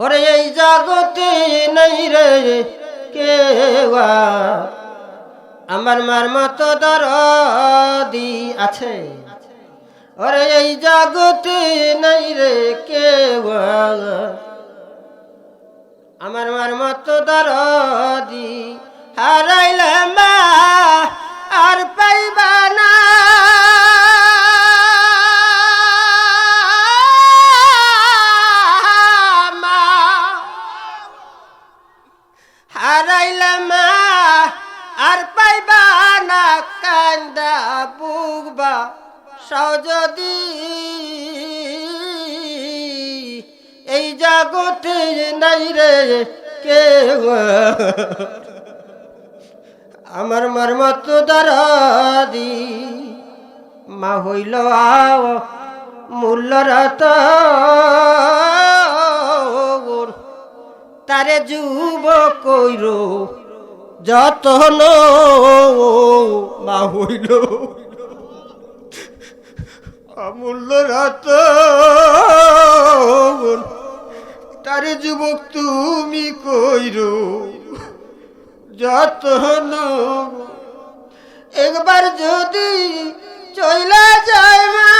ওরে এই জগতে নেই রে কেওয়া। আমার মার মতো দরদি আছে। ওরে এই জগতে নেই রে কেওয়া। আমার মার মতো দরদি হারাইলে মা আর পাইবা না। কান্দা বুকবা সহজদি। এই জগতে নাই রে কেউ। আমার মর্মত দরদি। মা হইল আও মূল্যরত তারে যুব কইর, যতন। মা হইল। অমূল্য রাত। তারে যুবক তুমি কইর যত একবার যদি চইলা যায় মা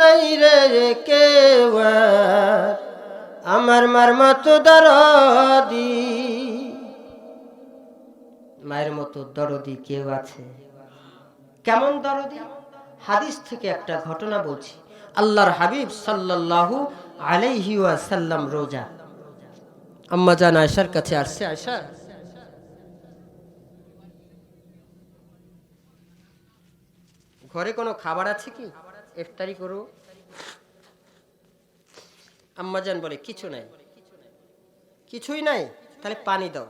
নাই রে কেউ আমার মার মতো দরদি। মায়ের মতো দরদি কেউ আছে? কেমন দরদি? হাদিস থেকে একটা ঘটনা বলছি। আল্লাহর হাবিব সাল্লাল্লাহু আলাইহি ওয়াসাল্লাম রোজা। আম্মা জান আয়সার কাছে আসছে আয়সা ঘরে কোনো খাবার আছে কি? ইফতারি করো। আম্মা জান বলে, কিছু নাই। কিছুই নাই? তাহলে পানি দাও।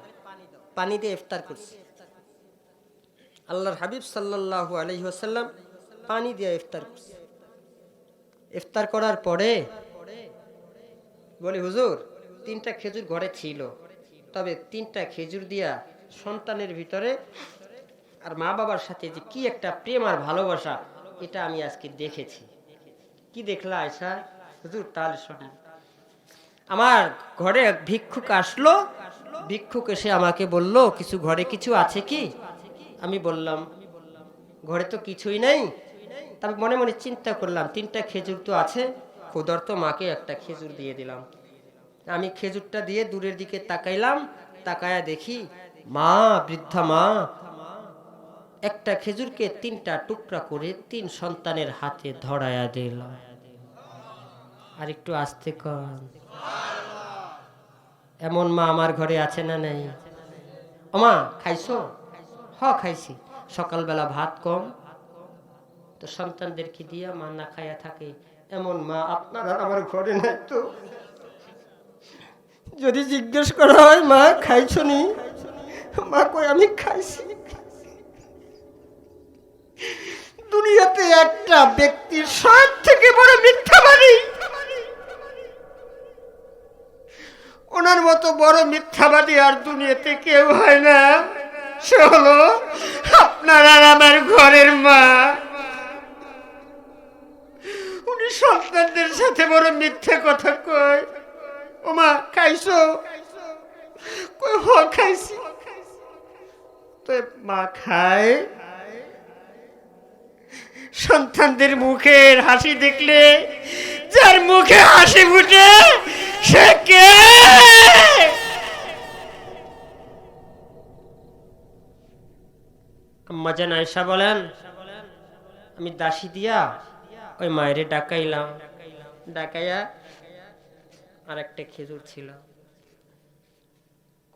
পানি দিয়ে ইফতার করছি। আল্লাহর হাবিব সাল্লাল্লাহু আলাইহি ওয়াসাল্লাম পানি দিয়ে ইফতার করছে। ইফতার করার পরে বলি, হুজুর, তিনটা খেজুর ঘরে ছিল। তবে তিনটা খেজুর দিয়া সন্তানের ভিতরে আর মা বাবার সাথে যে কি একটা প্রেম আর ভালোবাসা এটা আমি আজকে দেখেছি। কি দেখলা আয়সা হুজুর তাহলে শোনেন আমার ঘরে ভিক্ষুক আসলো, ভিক্ষুক এসে আমাকে বলল, কিছু ঘরে কিছু আছে কি? আমি বললাম, ঘরে তো কিছুই নেই। তবে মনে মনে চিন্তা করলাম, তিনটা খেজুর তো আছে, ক্ষুধার্ত মাকে একটা খেজুর দিয়ে দিলাম। আমি খেজুরটা দিয়ে দূরের দিকে তাকাইলাম, তাকায়া দেখি মা, বৃদ্ধা মা একটা খেজুরকে তিনটা টুকরা করে তিন সন্তানের হাতে ধরায়া দিল। আর একটু আস্তে কর এমন মা আমার ঘরে আছে না নাই? ওমা, খাইছো? হ, খাইছি। সকালবেলা ভাত কম। তো সন্তানদেরকে দিয়া মা না খাইয়া থাকে? এমন মা আপনার আমার ঘরে নাই তো। যদি জিজ্ঞেস করা হয়, মা, খাইছো নি? মা কই আমি খাইছি। দুনিয়াতে একটা ব্যক্তির সব থেকে বড় মিথ্যাবাদী। ওনার মতো বড় মিথ্যাবাদী আর দুনিয়াতে কেউ হয় না। সে হলো আপনার আর আমার ঘরের মা। উনি সন্তানদের সাথে বড় মিথ্যে কথা কয়। ও মা, খাইছো? কই হ, খাইছি। তো মা খায়। সন্তানদের মুখের হাসি দেখলে, যার মুখে হাসি ফুটে, সে কে? আম্মাজান আয়সা বলেন, আমি দাসী দিয়া ওই মায়েরে ডাকাইলাম। ডাকাইয়া আর একটা খেজুর ছিল।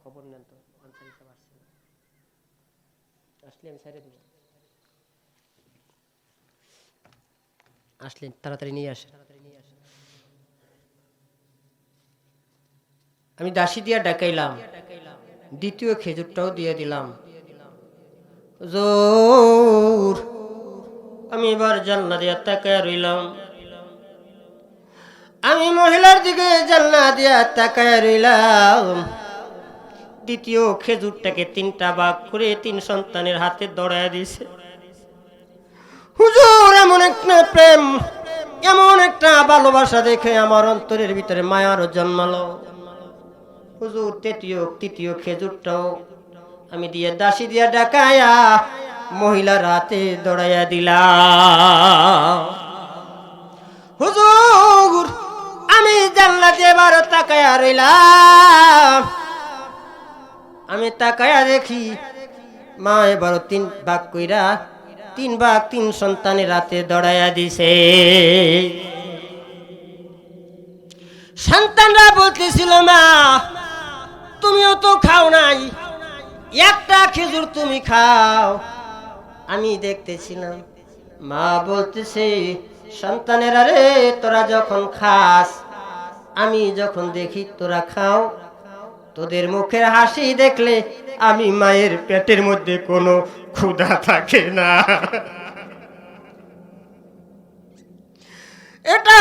খবর নেন তো আসলে আমি আসলেন, তাড়াতাড়ি নিয়ে আসেন। আমি দাসি দিয়া ডাকাইলাম, দ্বিতীয় খেজুরটাও দিয়ে দিলাম। জোর, আমি এবার জানলা দিয়া তাকায় রইলাম। আমি মহিলার দিকে জানলা দিয়া তাকায় রইলাম। দ্বিতীয় খেজুরটাকে তিনটা বাঘ করে তিন সন্তানের হাতে দৌড়ায় দিছে হুজুর, এমন একটা প্রেম, এমন একটা ভালোবাসা দেখে আমার অন্তরের ভিতরে মায়ার জন্মালো হুজুর, তৃতীয় তৃতীয় খেজুরটাও আমি দিয়ে দাসী দিয়া ডাকায়া মহিলার হাতে দৌড়াইয়া দিলাম। হুজুর, আমি জানলা দিয়ে এবার তাকায়া রইলাম। আমি তাকায়া দেখি মা এবারও তিন ভাগ কইরা তিন ভাগ তিন সন্তানের রাতে দড়াইয়া দিছে। সন্তানরা বলতেছিল, মা, তুমিও তো খাও নাই। একটা খেজুর তুমি খাও। আমি দেখতেছিলাম, মা বলতেছে, সন্তানের আরে তোরা যখন খাস, আমি যখন দেখি তোরা খাও, তোদের মুখের হাসি দেখলে আমি মায়ের পেটের মধ্যে কোনো ক্ষুধা থাকে না। এটা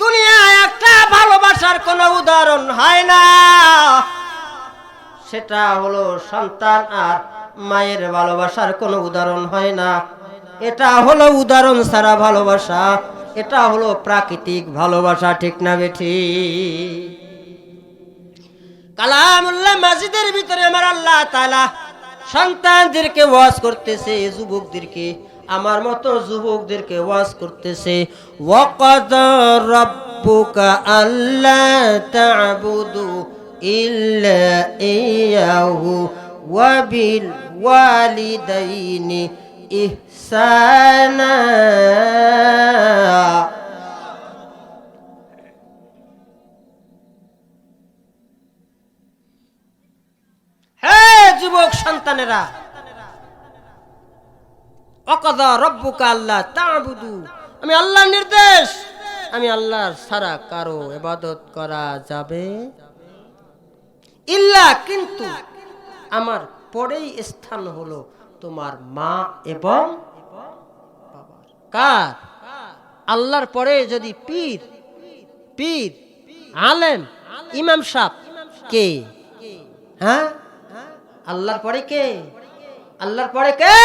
দুনিয়ায় একটা ভালোবাসার কোনো উদাহরণ হয় না। সেটা হলো সন্তান আর মায়ের ভালোবাসার কোনো উদাহরণ হয় না। এটা হলো উদাহরণ ছাড়া ভালোবাসা। এটা হলো প্রাকৃতিক ভালোবাসা, ঠিক না বেঠি? কালামুল্লাহ মসজিদের ভিতরে আমার আল্লাহ তালা সন্তানদেরকে ওয়াজ করতেছে, যুবকদেরকে, আমার মতো যুবকদেরকে ওয়াজ করতেছে। ওয়াকাদ রাব্বুকা আল্লা তা'বুদু ইল্লা ইয়াহু ওয়া বিল ওয়ালিদাইনি ইহসানা। যুবক সন্তানেরা। অকদা রব্বুকা আল্লাহ তা'বুদু। আমি আল্লাহর নির্দেশ। আমি আল্লাহর সারা কারও এবাদত করা যাবে? ইল্লা কিন্তু আমার পরেই স্থান হলো তোমার মা এবং কার? আল্লাহর পরে যদি পীর পীর, আলেম, ইমাম সাহ কে? হ্যাঁ? আল্লাহর পরে কে? আল্লাহর পরে কে?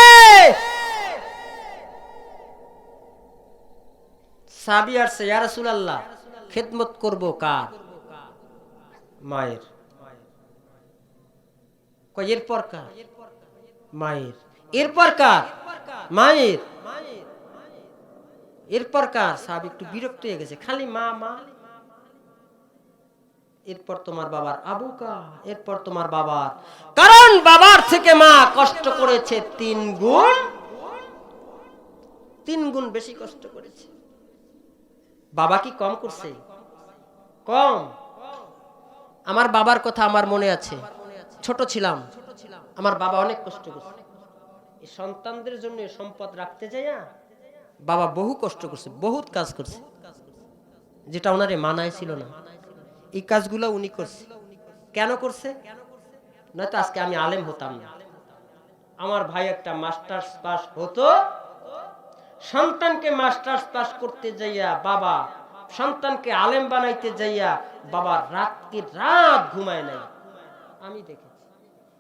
সাবি আসছে, ইয়া রাসূলুল্লাহ, খেদমত করব কার? মায়ের। এরপর কার? মায়ের। এরপর কার? মায়ের। এরপর কার? সাহাবী একটু বিরক্ত হয়ে গেছে, খালি মা মা? এরপর তোমার বাবার আবু কা এরপর তোমার বাবার। কারণ বাবার থেকে মা কষ্ট করেছে তিন গুণ তিন গুণ বেশি কষ্ট করেছে। বাবা কি কম করছে? কম। আমার বাবার কথা আমার মনে আছে। ছোট ছিলাম। আমার বাবা অনেক কষ্ট করছে। এই সন্তানদের জন্য সম্পদ রাখতে যাইয়া বাবা বহু কষ্ট করছে, বহুত কাজ করছে। যেটা ওনারে মানায় ছিল না। এই কাজগুলো উনি করছে। কেন করছে? নয়তো আজকে আমি আলেম হতাম না। আমার ভাই একটা মাস্টার্স পাস হতো। সন্তানকে মাস্টার্স পাস করতে যাইয়া বাবা, সন্তানকে আলেম বানাইতে যাইয়া বাবা রাতকে রাত ঘুমায় নাই। আমি দেখেছি।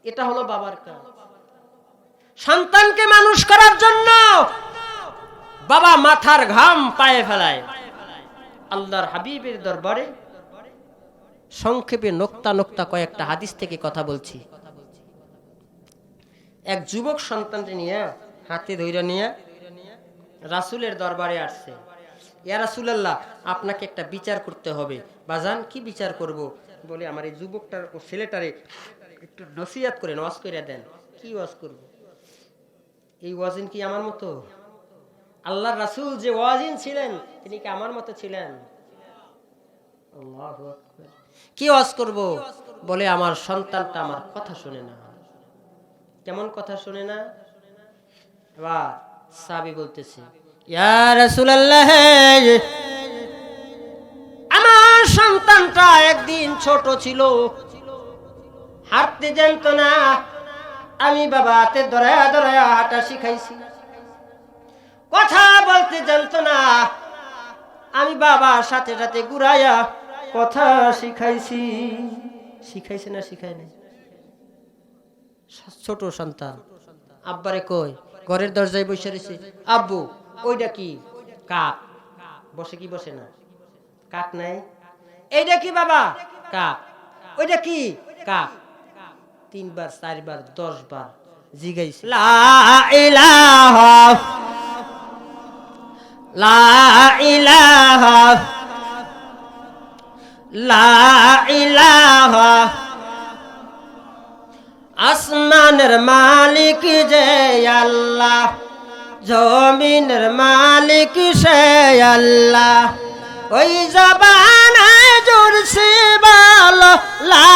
এটা হলো বাবার কাজ। সন্তানকে মানুষ করার জন্য বাবা মাথার ঘাম পায়ে ফেলায়। আল্লাহর হাবিবের দরবারে সংক্ষেপে নোক্তা নোক্তা কয়েকটা হাদিস থেকে কথা বলছি। এক যুবক সন্তানকে নিয়ে, হাতে ধৈর্য নিয়ে রাসুলের দরবারে আসছে। ইয়া রাসুলাল্লাহ, আপনাকে একটা বিচার করতে হবে। বাজান, কি বিচার করব? বলে, আমার এই যুবকটার ও ছেলেটারে একটু নসিহাত করে ওয়াজ করে দেন। কি ওয়াজ করব? এই ওয়াজিন কি আমার মতো? আল্লাহ রাসুল যে ওয়াজিন ছিলেন, তিনি কি আমার মতো ছিলেন? আল্লাহু আকবার। কি ওয়াজ করব? বলে আমার সন্তানটা আমার কথা শুনে না। কেমন কথা শুনে না? এবার সাবি বলতেছে আমার সন্তানটা একদিন ছোট ছিল। হাঁটতে জানত না। আমি বাবা হাতে দরায় দরায় হাঁটা শিখাইছি। কথা বলতে জানত না। আমি বাবার সাথে সাথে ঘুরাইয়া কথা শিখাইছি। শিখাইছে না শিখাই নাই? ছোট সন্তান। আব্বারে কই ঘরের দরজায় বসে রয়েছে। আব্বু, ওইটা কি? কাক। বসে কি বসে না? কাক নাই? এইটা কি বাবা? কাক। ওইটা কি? কাক। তিনবার, চারবার দশ বার জিগাইছে লা ইলাহা। আসমানের মালিক যে আল্লাহ, জমিনের মালিক সে আল্লাহ। ওই জবানায় জুড়ছে বল, লা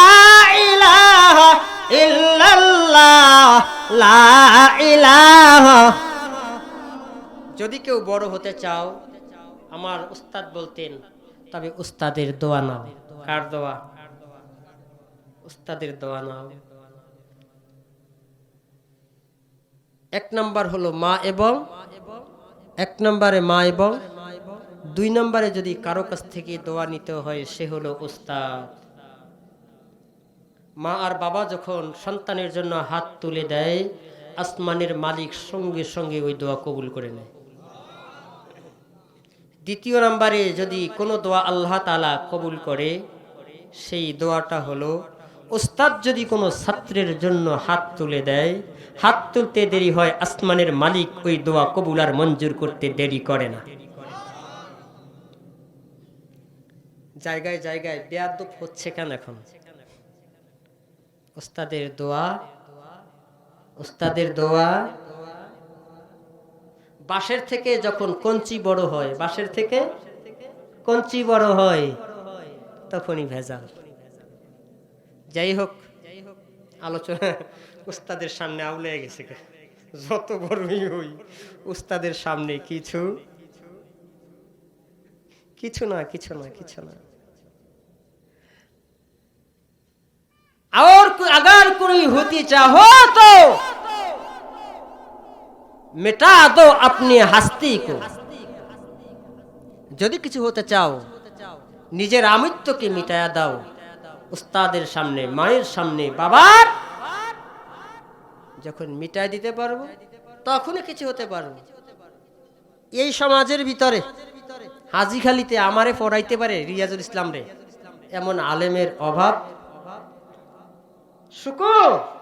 ইলাহা ইল্লাল্লাহ যদি কেউ বড় হতে চাও, আমার উস্তাদ বলতেন তবে উস্তাদের দোয়া নাও। কার দোয়া? উস্তাদের দোয়া নাও। এক নাম্বার হলো মা এবং এক নম্বরে মা এবং দুই নম্বরে যদি কারও কাছ থেকে দোয়া নিতে হয় সে হলো উস্তাদ। মা আর বাবা যখন সন্তানের জন্য হাত তুলে দেয় আসমানের মালিক সঙ্গে সঙ্গে ওই দোয়া কবুল করে নেয়। দ্বিতীয় নম্বরে যদি কোনো দোয়া আল্লাহ তালা কবুল করে, সেই দোয়াটা হলো, ওস্তাদ যদি কোনো ছাত্রের জন্য হাত তুলে দেয়, হাত তুলতে দেরি হয়, আসমানের মালিক ওই দোয়া কবুল আর মঞ্জুর করতে দেরি করে না। জায়গায় জায়গায় বেয়াদব হচ্ছে কেন এখন? ওস্তাদের দোয়া ওস্তাদের দোয়া বাঁশের থেকে যখন কঞ্চি বড় হয় বাঁশের থেকে কঞ্চি বড় হয় তখনই ভেজাল যাই হোক আলোচনা উস্তাদের সামনে আউলে গেছে গে। যত বড়ই হই উস্তাদের সামনে কিছু কিছু না কিছু না কিছু না और को- अगर कोई होती चाहो तो মেটা দো আপনি হাস্তি কো। যদি কিছু হতে চাও, নিজের আমিত্বকে মিটায়া দাও। উস্তাদের সামনে, মায়ের সামনে, বাবার। যখন মিটায় দিতে পারব, তখনই কিছু হতে পারব। এই সমাজের ভিতরে হাজিখালিতে আমারে পড়াইতে পারে রিয়াজুল ইসলাম রে। এমন আলেমের অভাব। শুকুর।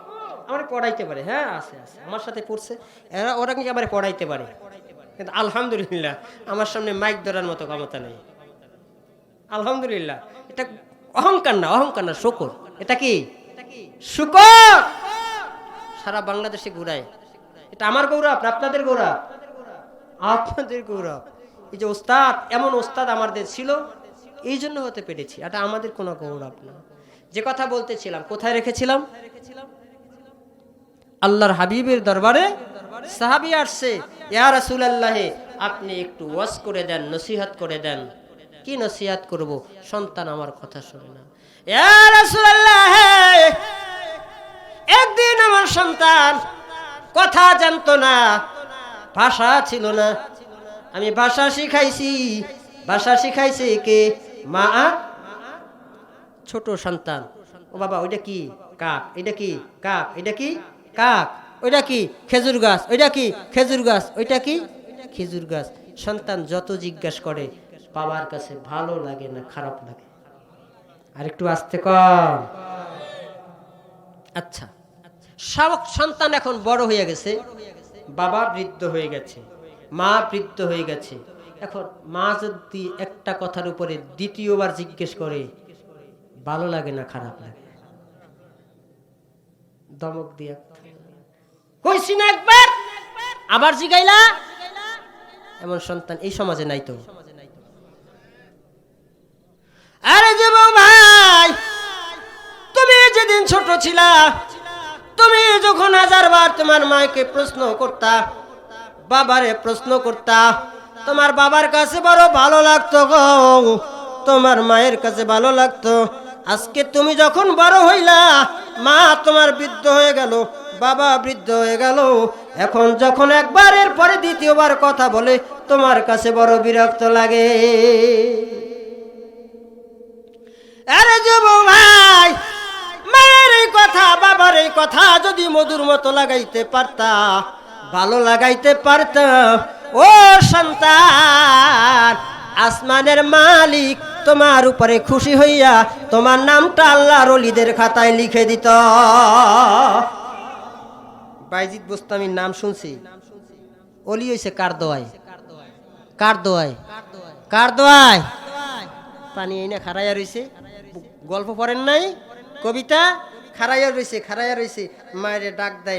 আমার পড়াইতে পারে। হ্যাঁ আছে আছে। আমার সাথে পড়ছে। এরা, ওরা কিন্তু আমার পড়াইতে পারে। কিন্তু আলহামদুলিল্লাহ, আমার সামনে মাইক ধরার মতো ক্ষমতা নেই। আলহামদুলিল্লাহ। এটা অহংকার না অহংকার না, শুকর। এটা কি? শুকর! সারা বাংলাদেশে ঘুরায়। এটা আমার গৌরব আপনাদের গৌরব? আপনাদের গৌরব। এই যে ওস্তাদ, এমন ওস্তাদ আমাদের ছিল, এই জন্য হতে পেরেছি। এটা আমাদের কোনো গৌরব না। যে কথা বলতেছিলাম, কোথায় রেখেছিলাম? আল্লাহর হাবিবের দরবারে সাহাবি আসছে, ইয়া রাসূলুল্লাহ, আপনি একটু ওয়াজ করে দেন, নসিহত করে দেন। কি নসিহত করব? সন্তান আমার কথা শুনে না। ইয়া রাসূলুল্লাহ, একদিন আমার সন্তান কথা জানতো না, ভাষা ছিল না। আমি ভাষা শিখাইছি, ভাষা শিখাইছে কে? মা ছোট সন্তান। ও বাবা, ওইটা কি? কাক? এটা কি? কাক? এটা কি? কাক? ওইটা কি? খেজুর গাছ। ওইটা কি? খেজুর গাছ। ওইটা কি? খেজুর গাছ। সন্তান যত জিজ্ঞাস করে, বাবার কাছে ভালো লাগে না খারাপ লাগে? আর একটু আসতে কম। আচ্ছা। শাবক সন্তান এখন বড় হয়ে গেছে। বাবা বৃদ্ধ হয়ে গেছে। মা বৃদ্ধ হয়ে গেছে। এখন মা যদি একটা কথার উপরে দ্বিতীয়বার জিজ্ঞেস করে, ভালো লাগে না, খারাপ লাগে? দমক দিয়া। কইছি না একবার, আবার জিগাইলা? এমন সন্তান এই সমাজে নাই তো। আরে যুব ভাই, তুমি যেদিন ছোট ছিলা, তুমি যখন হাজার বার তোমার মাকে প্রশ্ন করতা, বাবারে প্রশ্ন করতা, তোমার বাবার কাছে বড় ভালো লাগতো গো, তোমার মায়ের কাছে ভালো লাগতো। আজকে তুমি যখন বড় হইলা, মা তোমার বৃদ্ধ হয়ে গেল, বাবা বৃদ্ধ হয়ে গেল। এখন যখন একবারের পরে দ্বিতীয়বার কথা বলে, তোমার কাছে বড় বিরক্ত লাগে। আরে যুব ভাই, মায়ের এই কথা, বাবার এই কথা যদি মধুর মতো লাগাইতে পারতা, ভালো লাগাইতে পারতাম ও সন্তান আসমানের মালিক তোমার উপরে খুশি হইয়া তোমার নামটা আল্লাহ রলিদের খাতায় লিখে দিত। বাইজিৎ বোস্তামির নাম শুনছি। অলি হইছে কার দোয়ায়? কার দোয়ায়? কার দোয়ায়? পানি এই না খারাইয়া রইছে। গল্প পড়েন নাই? কবিতা? খারাইয়া রইছে খারাইয়া রইছে। মায়ের ডাক দেয়।